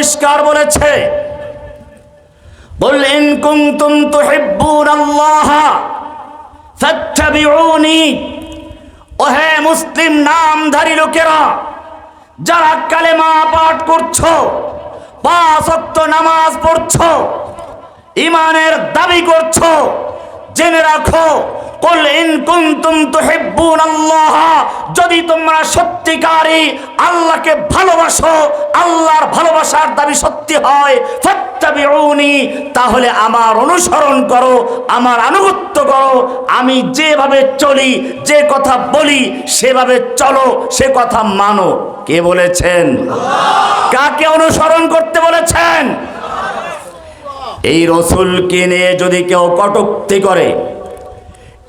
পরিষ্কার বলেছে قل إن كنتم تحبون الله فاتبعوني ওহে মুসলিম নামধারী লোকেরা যারা কালেমা পাঠ করছো পাঁচ ওয়াক্ত নামাজ পড়ছো ইমানের দাবি করছো জেনে রাখো, কুল ইন কুনতুম তুহিব্বুন আল্লাহ যদি তোমরা সত্যিকারই আল্লাহকে ভালোবাসো, আল্লাহর ভালোবাসার দাবি সত্যি হয়, ফাত্তাবিউনি, তাহলে আমার অনুসরণ করো, আমার আনুগত্য করো, আমি যেভাবে চলি, যে কথা বলি, সেভাবে চলো, সে কথা মানো। কে বলেছেন? কাকে অনুসরণ করতে বলেছেন? এই রসুলকে নিয়ে যদি কেউ কটুক্তি করে,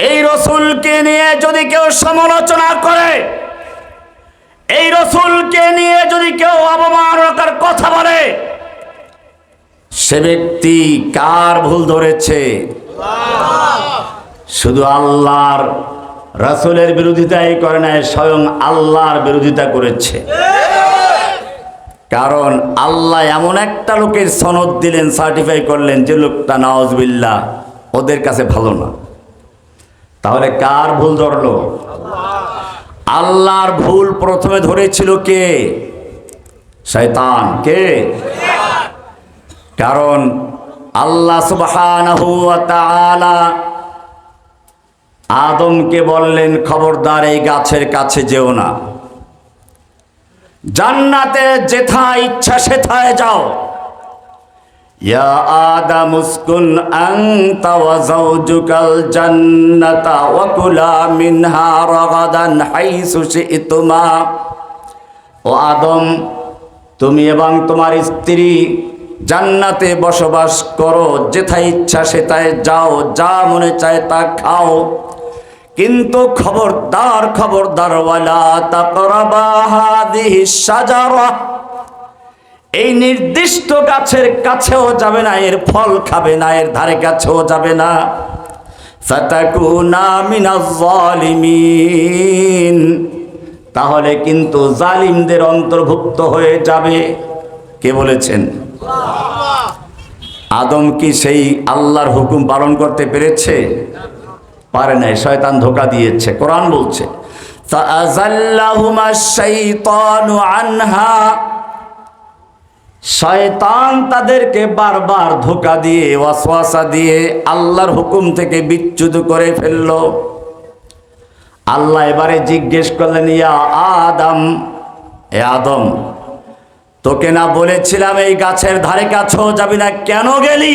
এই রসুলকে নিয়ে যদি কেউ সমালোচনা করে, এই রসুলকে নিয়ে যদি কেউ অবমাননার কথা বলে, সে ব্যক্তি কার ভুল ধরেছে? শুধু আল্লাহর রাসুলের বিরোধিতাই করে নাই, স্বয়ং আল্লাহর বিরোধিতা করেছে। কারণ আল্লাহ এমন একটা লোকের সনদ দিলেন সার্টিফাই করলেন যে লোকটা নওয়াজবিল্লা ওদের কাছে ভালো না। তাহলে কার ভুল ধরলো? আল্লাহর ভুল প্রথমে ধরেছিল কে? শয়তান। কে? কারণ আল্লাহ তাআলা আদমকে বললেন, খবরদার, এই গাছের কাছে যেও না। জান্নাতে যেথায় ইচ্ছা সেথায় যাও। ইয়া আদম উসকুন আনতা ওয়া যাওজুকাল জান্নাতা ওয়া কুলা মিনহা রাগাদান হাইসু শি'তুমা। ও আদম, তুমি এবং তোমার স্ত্রী জান্নাতে বসবাস করো, যেথায় ইচ্ছা সেথায় যাও, যা মনে চায় তা খাও। কিন্তু খবরদার খবরদার এই নির্দিষ্ট গাছের কাছেও যাবে না, এর ফল খাবে না, এর ধারে কাছেও যাবে না। তাহলে কিন্তু জালিমদের অন্তর্ভুক্ত হয়ে যাবে। কে বলেছেন? আদম কি সেই আল্লাহর হুকুম পালন করতে পেরেছে? পারে নাই, শয়তান ধোকা দিয়েছে, কোরআন বলছে আনহা শয়তান তাদেরকে বারবার ধোকা দিয়ে, ওয়াসওয়াসা দিয়ে আল্লাহর হুকুম থেকে বিচ্যুত করে ফেলল। আল্লাহ এবারে জিজ্ঞেস করলেন, ইয়া আদম এ আদম, তোকে না বলেছিলাম এই গাছের ধারে কাছেও যাবি না, কেন গেলি?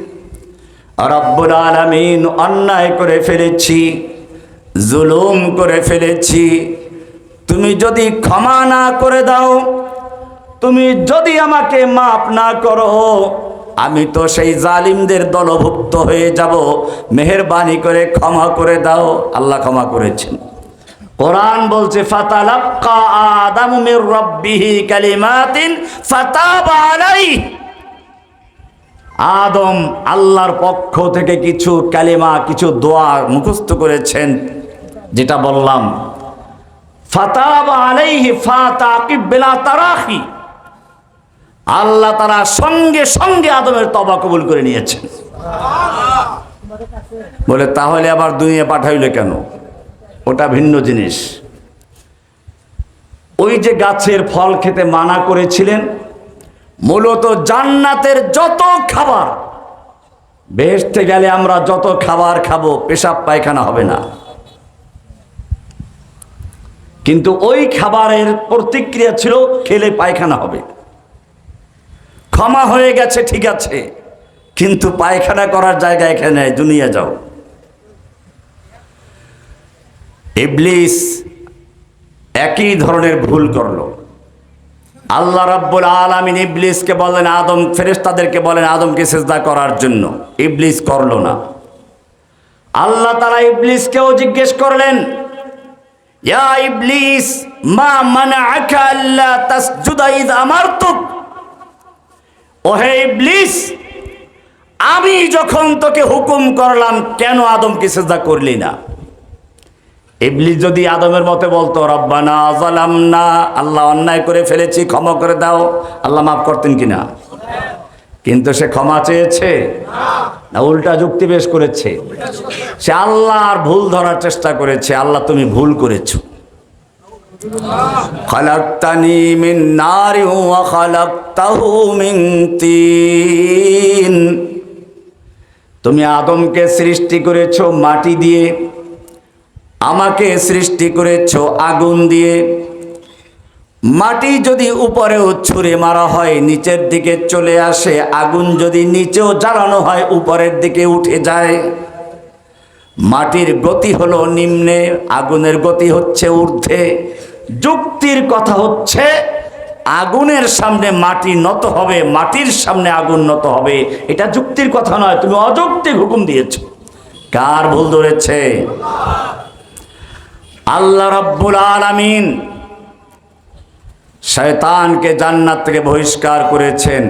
রব্বুল আলামিন অন্যায় করে ফেলেছি, জুলুম করে ফেলেছি। তুমি যদি ক্ষমা না করে দাও, তুমি যদি আমাকে মাফ না করো, আমি তো সেই জালিমদের দলভুক্ত হয়ে যাব। মেহেরবানি করে ক্ষমা করে দাও, আল্লাহ ক্ষমা করেছেন। কোরআন বলছে, ফাতালাক্কা আদামু মির রাব্বিহি কালিমাতিন ফাতাবা আলাইহি। আদম আল্লাহর পক্ষ থেকে কিছু কালিমা, কিছু দোয়া মুখস্থ করেছেন, যেটা বললাম আল্লাহ তারা সঙ্গে সঙ্গে আদমের তবা কবুল করে নিয়েছেন। বলে, তাহলে আবার দুনিয়া পাঠাইলে কেন? ওটা ভিন্ন জিনিস। ওই যে গাছের ফল খেতে মানা করেছিলেন মূলত জান্নাতের যত খাবার বেহেস্তে গেলে আমরা যত খাবার খাব, পেশাব পায়খানা হবে না। কিন্তু ওই খাবারের প্রতিক্রিয়া ছিল, খেলে পায়খানা হবে। ক্ষমা হয়ে গেছে, ঠিক আছে, কিন্তু পায়খানা করার জায়গা এখানে দুনিয়া যাও। ইবলিস একই ধরনের ভুল করল। আল্লাহ রাব্বুল আলামিন ইবলিসকে বলেন আদম, ফেরেশতাদেরকে বলেন, আদমকে সেজদা করার জন্য। ইবলিস করল না। আল্লাহ তারা ইবলিসকেও জিজ্ঞেস করলেন মা মানাআকা আল্লা তাসজুদা আমারতুক? ওহে ইবলিস, আমি যখন তোকে হুকুম করলাম, কেন আদমকে সেজদা করলি না? ইবলিস যদি আদমের মতে বলতো, রব্বানা জালামনা আল্লাহ অন্যায় করে ফেলেছি, ক্ষমা করে দাও, আল্লাহ মাফ করতেন কিনা? কিন্তু সে ক্ষমা চেয়েছে না, উল্টা যুক্তি বেশ করেছে। সে আল্লাহর ভুল ধরার চেষ্টা করেছে, আল্লাহ, তুমি ভুল করেছ। তুমি আদমকে সৃষ্টি করেছ মাটি দিয়ে। আমাকে সৃষ্টি করেছ আগুন দিয়ে। মাটি যদি উপরেও ছুঁড়ে মারা হয়, নিচের দিকে চলে আসে, আগুন যদি নিচেও জ্বালানো হয়, উপরের দিকে উঠে যায়। মাটির গতি হলো নিম্নে, আগুনের গতি হচ্ছে ঊর্ধ্বে। যুক্তির কথা হচ্ছে, আগুনের সামনে মাটি নত হবে, মাটির সামনে আগুন নত হবে। এটা যুক্তির কথা নয়, তুমি অযৌক্তিক হুকুম দিয়েছ। কার ভুল ধরেছে? আল্লাহ রব্বুল আলামিন শয়তানকে জান্নাত থেকে বহিষ্কার করেছেন।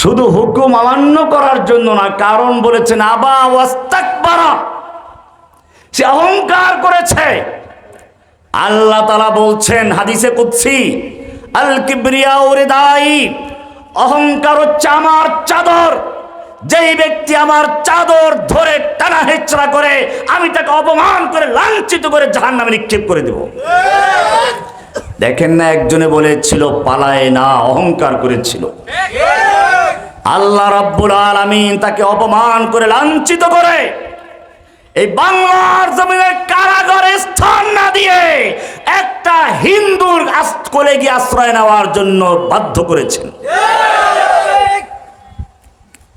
শুধু হুকুম অমান্য করার জন্য না, কারণ বলেছেন, আবা ওয়াস্তাকবারা, সে অহংকার করেছে। আল্লাহ তালা বলছেন, হাদিসে কুৎসি আল কিবরিয়া ওরে দায়ী অহংকার হচ্ছে আমার চাদর। যেই ব্যক্তি আমার চাদর ধরে টানা হেচড়া করে, আমি তাকে অপমান করে, লাঞ্ছিত করে জাহান নামে নিক্ষেপ করে দেব। দেখেন না, একজনে বলেছিল, পালায় না, অহংকার করেছিল। আল্লাহ রাব্বুল আলামিন তাকে অপমান করে, লাঞ্ছিত করে। এই বাংলার জমিনের কারাগারে স্থান না দিয়ে একটা হিন্দুর কোলে গিয়ে আশ্রয় নেওয়ার জন্য বাধ্য করেছেন।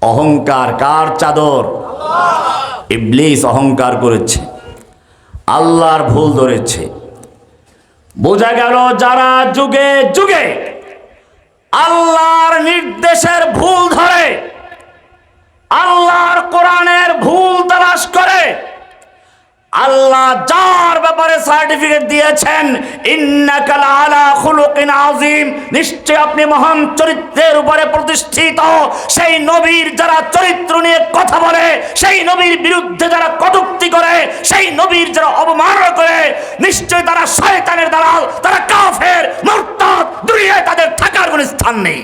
অহংকার কার চাদর? ইবলিস অহংকার করেছে। আল্লাহর ভুল ধরেছে। বোঝা গেল যারা যুগে যুগে আল্লাহর নির্দেশের ভুল ধরে, আল্লাহর কোরআনের ভুল তালাশ করে আল্লাহ যার ব্যাপারে সার্টিফিকেট দিয়েছেন ইন্নাকাল আলা খুলুকিন আযীম। নিশ্চয় আপনি মহান চরিত্রের উপরে প্রতিষ্ঠিত। সেই নবীর যারা চরিত্র নিয়ে কথা বলে, সেই নবীর বিরুদ্ধে যারা কটূক্তি করে, সেই নবীর যারা অবমাননা করে, নিশ্চয় তারা শয়তানের দালাল, তারা কাফের, মুরতাদ, দুনিয়ায় তাদের থাকার কোনো স্থান নেই।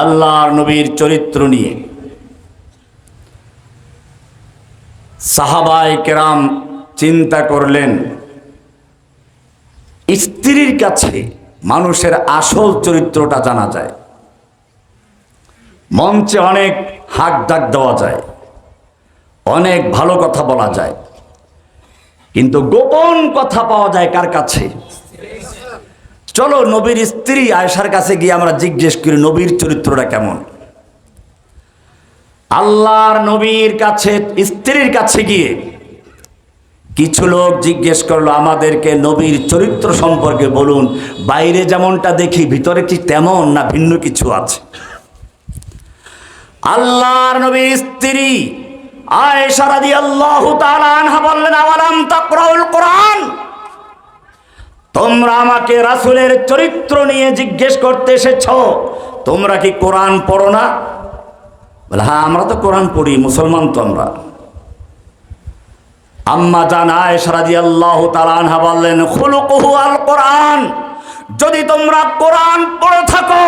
আল্লাহর নবীর চরিত্র নিয়ে সাহাবাই কেরাম চিন্তা করলেন, স্ত্রীর কাছে মানুষের আসল চরিত্রটা জানা যায়। মঞ্চে অনেক হাক ডাক দেওয়া যায়। অনেক ভালো কথা বলা যায়। কিন্তু গোপন কথা পাওয়া যায় কার কাছে? চলো নবীর স্ত্রী আয়সার কাছে গিয়ে আমরা জিজ্ঞেস করি, নবীর চরিত্রটা কেমন? আল্লাহর নবীর কাছে, স্ত্রীর কাছে গিয়ে কিছু লোক জিজ্ঞেস করল, আমাদেরকে নবীর চরিত্র সম্পর্কে বলুন। বাইরে যেমনটা দেখি, ভিতরে কি তেমন না ভিন্ন কিছু আছে? আল্লাহর নবীর স্ত্রী আয়েশা রাদিয়াল্লাহু তাআলা আনহা বললেন, আওয়ালাম তাকরাউল কোরআন? তোমরা আমাকে রাসূলের চরিত্র নিয়ে জিজ্ঞেস করতে এসেছ। তোমরা কি কোরআন পড়ো না? বলে হ্যাঁ আমরা তো কোরআন পড়ি মুসলমান তো আমরা। আম্মা জানায় সারাদি আল্লাহ তালানহা বললেন খুলুকুহু আল কোরআন। যদি তোমরা কোরআন পড়ে থাকো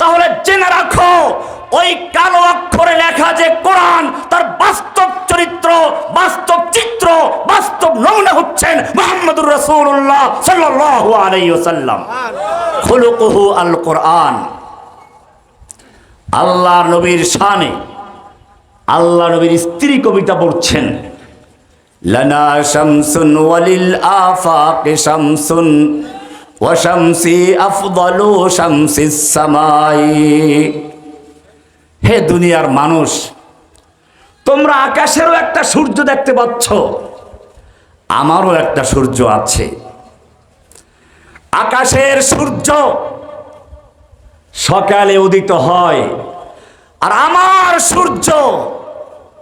তাহলে জেনে রাখো ওই কালো অক্ষরে লেখা যে কোরআন তার বাস্তব চরিত্র বাস্তব চিত্র বাস্তব নমুনা হচ্ছেন মোহাম্মদুর রাসূলুল্লাহ সাল্লাল্লাহু আলাইহি ওয়াসাল্লাম। খুলুকুহু আল কোরআন। আল্লাহ নবীর শানে আল্লাহ নবীর স্ত্রী কবিতা পড়ছেন। লানা শামসুন ওয়ালিল আফাকে শামসুন ওয়া শামসি আফদালু শামসিস সামাই। হে দুনিয়ার মানুষ, তোমরা আকাশেরও একটা সূর্য দেখতে পাচ্ছ, আমারও একটা সূর্য আছে। আকাশের সূর্য সকালে উদিত হয়। আর আমার সূর্য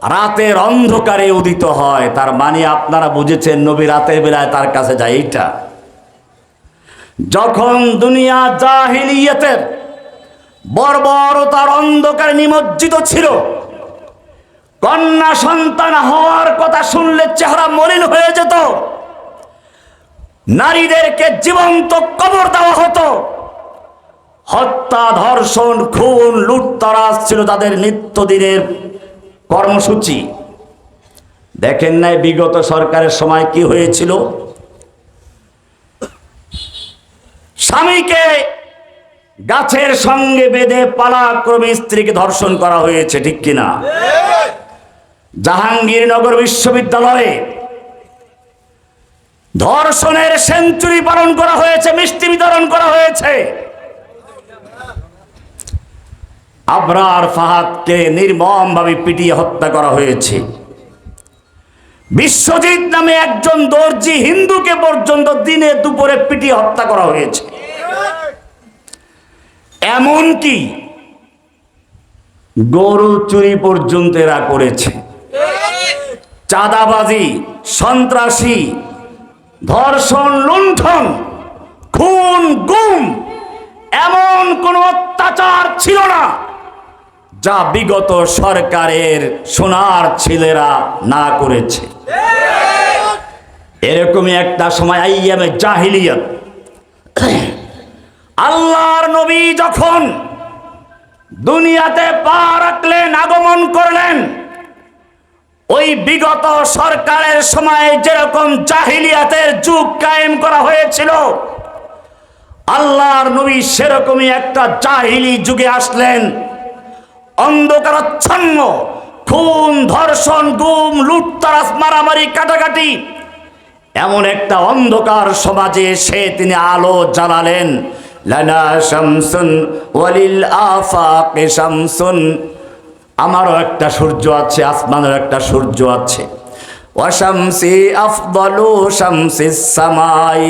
রাতের অন্ধকারে উদিত হয়। তার মানে আপনারা বুঝেছেন, নবী রাতের বেলায় তার কাছে যায় এইটা। যখন দুনিয়া জাহিলিয়াতের বর্বরতার অন্ধকারে নিমজ্জিত ছিল, কন্যা সন্তান হওয়ার কথা শুনলে চেহারা মলিন হয়ে যেত। নারীদেরকে জীবন্ত কবর দেওয়া হতো। হত্যা, ধর্ষণ, খুন, লুটতরাজ ছিল তাদের নিত্যদিনের কর্মসূচি। দেখেন নাই বিগত সরকারের সময় কি হয়েছিল? স্বামীকে গাছের সঙ্গে বেঁধে পালাক্রমে স্ত্রীকে ধর্ষণ করা হয়েছে, ঠিক কিনা জাহাঙ্গীরনগর বিশ্ববিদ্যালয়ে ধর্ষণের সেঞ্চুরি পালন করা হয়েছে, মিষ্টি বিতরণ করা হয়েছে। আবরার ফাহাদকে নির্মমভাবে পিটিয়ে হত্যা করা হয়েছে। বিশ্বজিৎ নামে একজন দর্জি হিন্দুকে পর্যন্ত দিনে দুপুরে পিটিয়ে হত্যা করা হয়েছে। এমন কি গরু চুরি পর্যন্ত এরা করেছে। চাঁদাবাজি, সন্ত্রাসী, ধর্ষণ, লুণ্ঠন, খুন, গুম, এমন কোন অত্যাচার ছিল না। যা বিগত সরকারের সোনার ছেলেরা না করেছে। এরকমই একটা সময় আইয়ামে জাহিলিয়ত। আল্লাহর নবী যখন দুনিয়াতে পা রাখলেন, আগমন করলেন, ওই বিগত সরকারের সময় যেরকম জাহিলিয়াতের যুগ কায়েম করা হয়েছিল, আল্লাহর নবী সেরকমই একটা জাহিলি যুগে আসলেন। অন্ধকারাচ্ছন্ন, খুন, ধর্ষণ, গুম লুটতারাস মারামারি, কাটাকাটি। এমন একটা অন্ধকার সমাজে সে তিনি আলো জ্বালালেন। লানা শামসুন ওয়ালিল আফাকে শামসুন। আমারও একটা সূর্য আছে আসমানের একটা সূর্য আছে। ওয়াশামসি আফদলু শামসিস সামাই।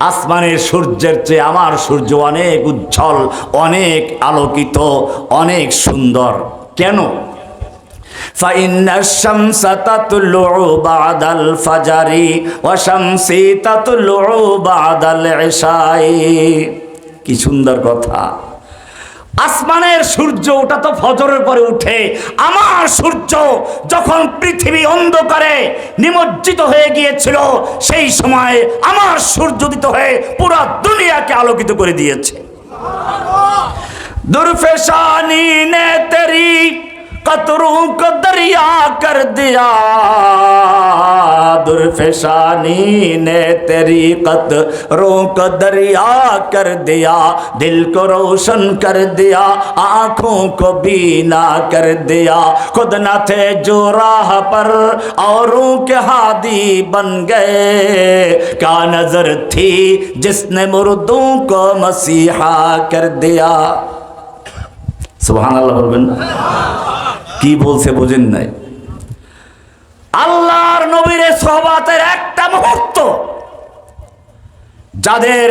আসমানের সূর্যের চেয়ে আমার সূর্য অনেক উজ্জ্বল অনেক আলোকিত অনেক সুন্দর কেন فإن الشمس تطلع بعد الفجر وشمسي تطلع بعد العشاء কি সুন্দর কথা আসমানের সূর্য ওটা তো ফজরের পরে উঠে। আমার সূর্য যখন পৃথিবী অন্ধকারে নিমজ্জিত হয়ে গিয়েছিল, সেই সময়ে আমার সূর্য দিত হয়ে পুরা দুনিয়াকে আলোকিত করে দিয়েছে। দুর্ফেশানি নেতে قطروں کو دریا کر دیا۔ درفشانی نے تیری قطروں کو دریا کر دیا، دل کو روشن کر دیا، آنکھوں کو بینا کر دیا۔ خود نہ تھے جو راہ پر اوروں کے ہادی بن گئے۔ کیا نظر تھی جس نے مردوں کو مسیحا کر دیا؟ سبحان اللہ কি বলছে বোঝেন নাই। আল্লাহর নবীর সহবাতের একটা মুহূর্ত, যাদের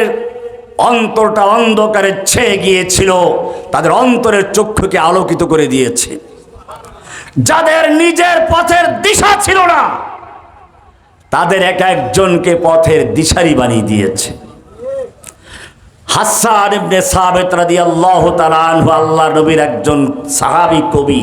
অন্তরটা অন্ধকারে ছেয়ে গিয়েছিল, তাদের অন্তরের চক্ষুকে আলোকিত করে দিয়েছে। যাদের নিজের পথের দিশা ছিল না, তাদের এক একজনকে পথের দিশারি বানিয়ে দিয়েছে। হাসান ইবনে সাবেত রাদিয়াল্লাহু তাআলা আনহু আল্লাহ নবীর একজন সাহাবী কবি।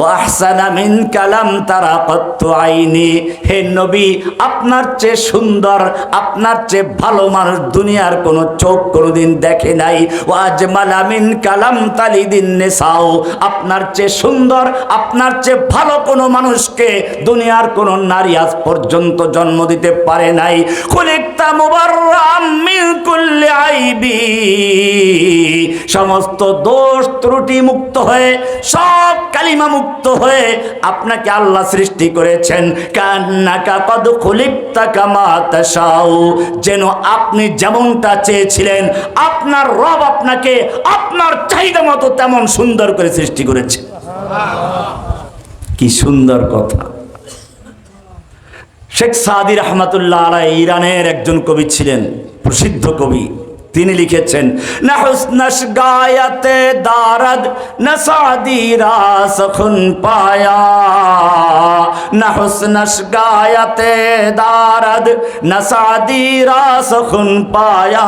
ওয়াহসানা মিন কালাম তারা কত্ত হে নবী, আপনার চেয়ে সুন্দর, আপনার চেয়ে ভালো মানুষ দুনিয়ার কোনো চোখ কোনোদিন দেখে নাই। ওয়াজ মালামিন কালাম তালিদিন নেসাও আপনার চেয়ে সুন্দর, আপনার চেয়ে ভালো কোনো মানুষকে দুনিয়ার কোনো নারী আজ পর্যন্ত জন্ম দিতে পারে নাই। খুলিকতা মুবাররাম মিন কুল্লি আইবি। সমস্ত দোষ ত্রুটি মুক্ত হয়ে সব কালিমা মুক্ত হয়ে আপনাকে আল্লাহ সৃষ্টি করেছেন। কান্নাকা কদ খুলিকতা কামা তাশাও যেন আপনি যেমনটা চেয়েছিলেন, আপনার রব আপনাকে আপনার চাহিদা মতো তেমন সুন্দর করে সৃষ্টি করেছে। কি সুন্দর কথা। শেখ সাদি রহমতুল্লাহ আলাই ইরানের একজন কবি ছিলেন, প্রসিদ্ধ কবি। তিনি লিখেছেন, না হুসনস গায়াতে দারদ, না সাদি রাসখুন পায়া। না হুসনস গায়াতে দারদ, না সাদি রাসখুন পায়া।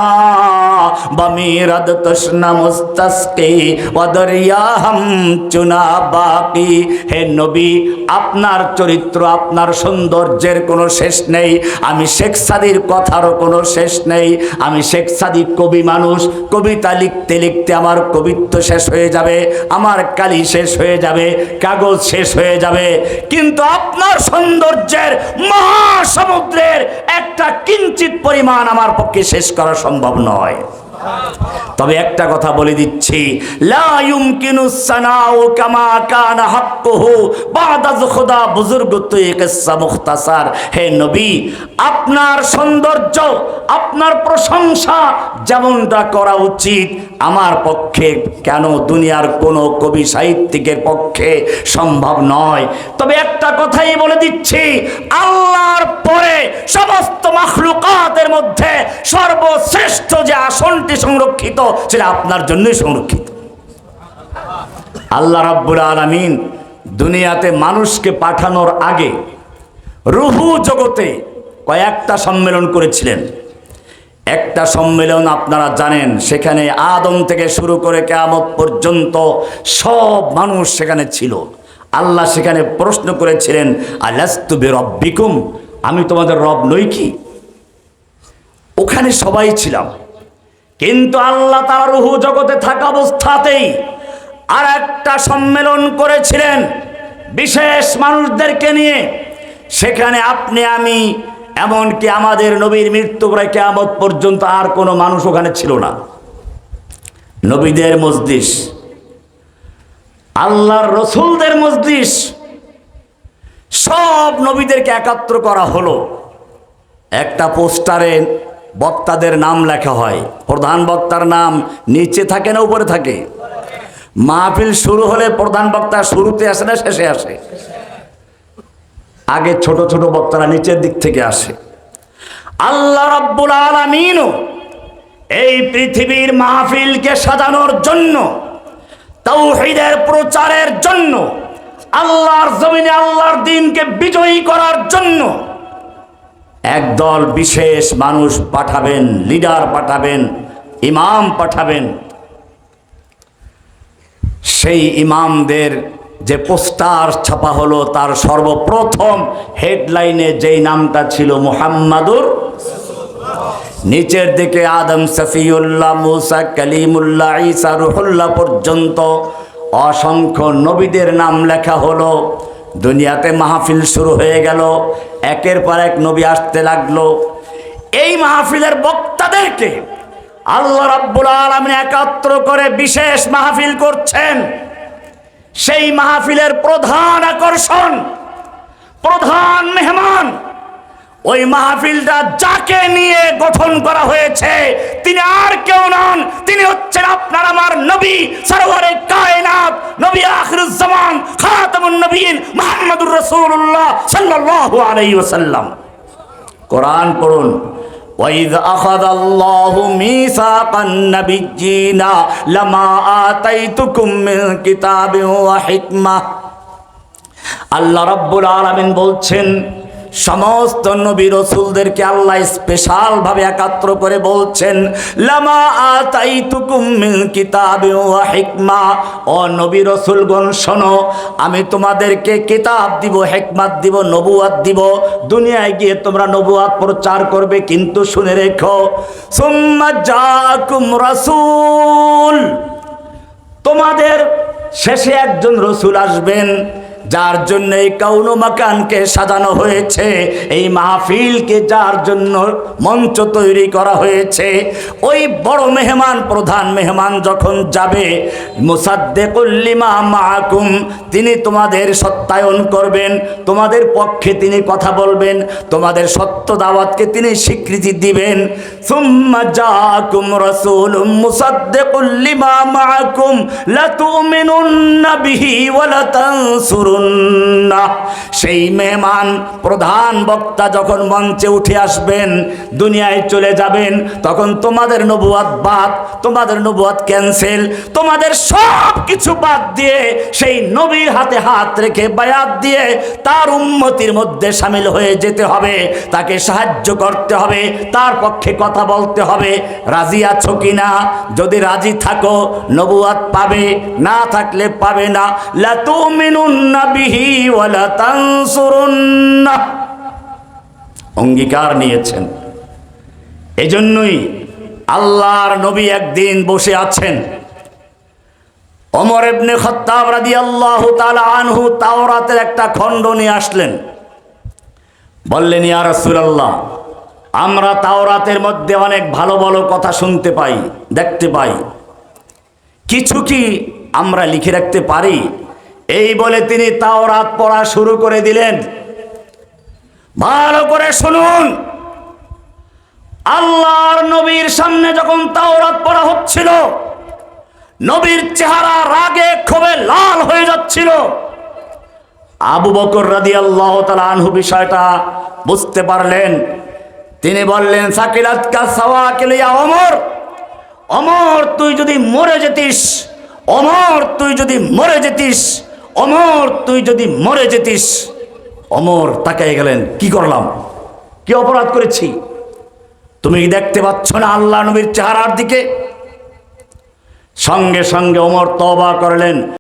বমিরদ তুষ্ণ মুস্তসকি ওদরিয়া হম চুনা বাকি। হে নবী, আপনার চরিত্র, আপনার সৌন্দর্যের কোনো শেষ নেই। আমি শেখ সাদির কথারও কোনো শেষ নেই। আমি শেখ সাদি কবি মানুষ কবিতা লিখতে লিখতে আমার কবিত্ব শেষ হয়ে যাবে, আমার কালি শেষ হয়ে যাবে, কাগজ শেষ হয়ে যাবে। কিন্তু আপনার সৌন্দর্যের মহাসমুদ্রের একটা কিঞ্চিত পরিমাণ আমার পক্ষে শেষ করা সম্ভব নয়। তবে একটা কথা বলে দিচ্ছি। হে নবী, আপনার সৌন্দর্য, আপনার প্রশংসা যেমনটা করা উচিত, আমার পক্ষে কেন দুনিয়ার কোনো কবি সাহিত্যিকের পক্ষে সম্ভব নয়। তবে একটা কথাই বলে দিচ্ছি, আল্লাহর পরে সমস্ত মাখলুকাতের মধ্যে সর্বশ্রেষ্ঠ যে আসনটি সংরক্ষিত, সেটা আপনার জন্যই সংরক্ষিত। আল্লাহ রাব্বুল আলামিন দুনিয়াতে মানুষকে পাঠানোর আগে রুহু জগতে কয়েকটা সম্মেলন করেছিলেন। একটা সম্মেলন আপনারা জানেন, সেখানে আদম থেকে শুরু করে কেয়ামত পর্যন্ত সব মানুষ সেখানে ছিল। আল্লাহ সেখানে প্রশ্ন করেছিলেন, আলাস্তু রব্বিকুম আমি তোমাদের রব নই কি? ওখানে সবাই ছিলাম। কিন্তু আল্লাহ তার রুহু জগতে থাকা অবস্থাতেই আর একটা সম্মেলন করেছিলেন বিশেষ মানুষদেরকে নিয়ে। সেখানে আপনি, আমি, এমনকি আমাদের নবীর মৃত্যু প্রায় কেয়ামত পর্যন্ত আর কোনো মানুষ ওখানে ছিল না। নবীদের মজলিস, আল্লাহর রসুলদের মজলিস, সব নবীদেরকে একাত্র করা হলো। একটা পোস্টারে বক্তাদের নাম লেখা হয়। প্রধান বক্তার নাম নিচে থাকে না উপরে থাকে? মাহফিল শুরু হলে প্রধান বক্তা শুরুতে আসে না শেষে আসে? আগে ছোট ছোট বক্তারা নিচের দিক থেকে আসে। আল্লাহ রাব্বুল আলামিনও এই পৃথিবীর মাহফিলকে সাজানোর জন্য, তাওহীদের প্রচারের জন্য, আল্লাহর জমিনে আল্লাহর দিনকে বিজয়ী করার জন্য একদল বিশেষ মানুষ পাঠাবেন, লিডার পাঠাবেন, ইমাম পাঠাবেন। সেই ইমামদের যে পোস্টার ছাপা হলো, তার সর্বপ্রথম হেডলাইনে যেই নামটা ছিল মুহাম্মাদুর নিচের দিকে আদম সফিউল্লাহ, মুসা, কালিমুল্লাহ, ঈসা, রুহুল্লাহ পর্যন্ত অসংখ্য নবীদের নাম লেখা হলো। দুনিয়াতে মাহফিল শুরু হয়ে গেল। একের পর এক নবী আসতে লাগল। এই মাহফিলের বক্তাদেরকে আল্লাহ রাব্বুল আলামিন একাত্র করে বিশেষ মাহফিল করছেন। সেই মাহফিলের প্রধান আকর্ষণ, প্রধান মেহমান ওই মাহফিলটা যাকে নিয়ে গঠন করা হয়েছে তিনি আর কেউ নন তিনি হচ্ছেন আপনার আমার নবী সরোবরে কায়নাত নবী আখিরুজ্জামান খাতামুন নবীন মুহাম্মদুর রাসূলুল্লাহ সাল্লাল্লাহু আলাইহি ওয়াসাল্লাম কোরআন পড়ুন وإذ أخذ الله ميثاق النبيين لما آتيتكم من كتاب وحكمة আল্লাহ রাব্বুল আলামিন বলছেন সমস্ত নবী রসুলদেরকে আল্লাহ স্পেশাল ভাবে একাত্র করে বলছেন, লামা আতাইতুকুম মিন কিতাবে ওয়া হিকমা। ও নবী রসুলগণ, শোনো, আমি তোমাদেরকে কিতাব দিব, হেকমাত দিব, নবুয়াত দিব। দুনিয়ায় গিয়ে তোমরা নবুয়াত প্রচার করবে, কিন্তু শুনে রেখো, সুম্মা জাকুম রাসূল। তোমাদের শেষে একজন রসুল আসবেন যার জন্য এই কৌন মাকানকে সাজানো হয়েছে, এই মাহফিলকে যার জন্য মঞ্চ তৈরি করা হয়েছে, ওই বড় মেহমান, প্রধান মেহমান যখন যাবে মুসাদ্দেকুল্লিমা মাহকুম তিনি তোমাদের সত্যায়ন করবেন, তোমাদের পক্ষে তিনি কথা বলবেন, তোমাদের সত্য দাওয়াতকে তিনি স্বীকৃতি দিবেন। সুম্মা জাকুম রাসূলুম মুসাদ্দিকুল লিমা মাআকুম, লাতুমিনুন্না বিহি ওয়া সেই মেহমান, প্রধান বক্তা যখন মঞ্চে উঠে আসবেন, দুনিয়ায় চলে যাবেন, তখন তোমাদের নবুয়াত বাদ, তোমাদের নবুয়াত ক্যান্সেল তোমাদের সব কিছু বাদ দিয়ে সেই নবীর হাতে হাত রেখে বায়াত দিয়ে তার উন্মতির মধ্যে সামিল হয়ে যেতে হবে। তাকে সাহায্য করতে হবে, তার পক্ষে কথা বলতে হবে। রাজি আছো কিনা? যদি রাজি থাকো নবুয়াত পাবে, না থাকলে পাবে না। অঙ্গীকার নিয়েছেন। এজন্যই আল্লাহর নবী একদিন বসে আছেন। অমর ইবনে খত্তাব তাআলা আনহু তাওরাতের একটা খণ্ড নিয়ে আসলেন। বললেন, ইয়া রাসূলুল্লাহ, আমরা তাওরাতের মধ্যে অনেক ভালো ভালো কথা শুনতে পাই, দেখতে পাই। কিছু কি আমরা লিখে রাখতে পারি? এই বলে তিনি তাও রাত পড়া শুরু করে দিলেন। ভালো করে শুনুন। আল্লাহর নবীর সামনে যখন তাওরাত পড়া হচ্ছিল, নবীর চেহারা রাগে, ক্ষোভে লাল হয়ে যাচ্ছিল। আবু বকর রাদি আল্লাহ আনহু বিষয়টা বুঝতে পারলেন। তিনি বললেন, সাকিলাত কা সাওয়াকিলিয়া অমর অমর তুই যদি মরে যেতিস অমর তুই যদি মরে যেতিস অমর, তুই যদি মরে যেতিস, অমর তাকাই গেলেন, কি করলাম? কি অপরাধ করেছি? তুমি দেখতে পাচ্ছ না আল্লাহ নবীর চেহারার দিকে? সঙ্গে সঙ্গে অমর তবা করলেন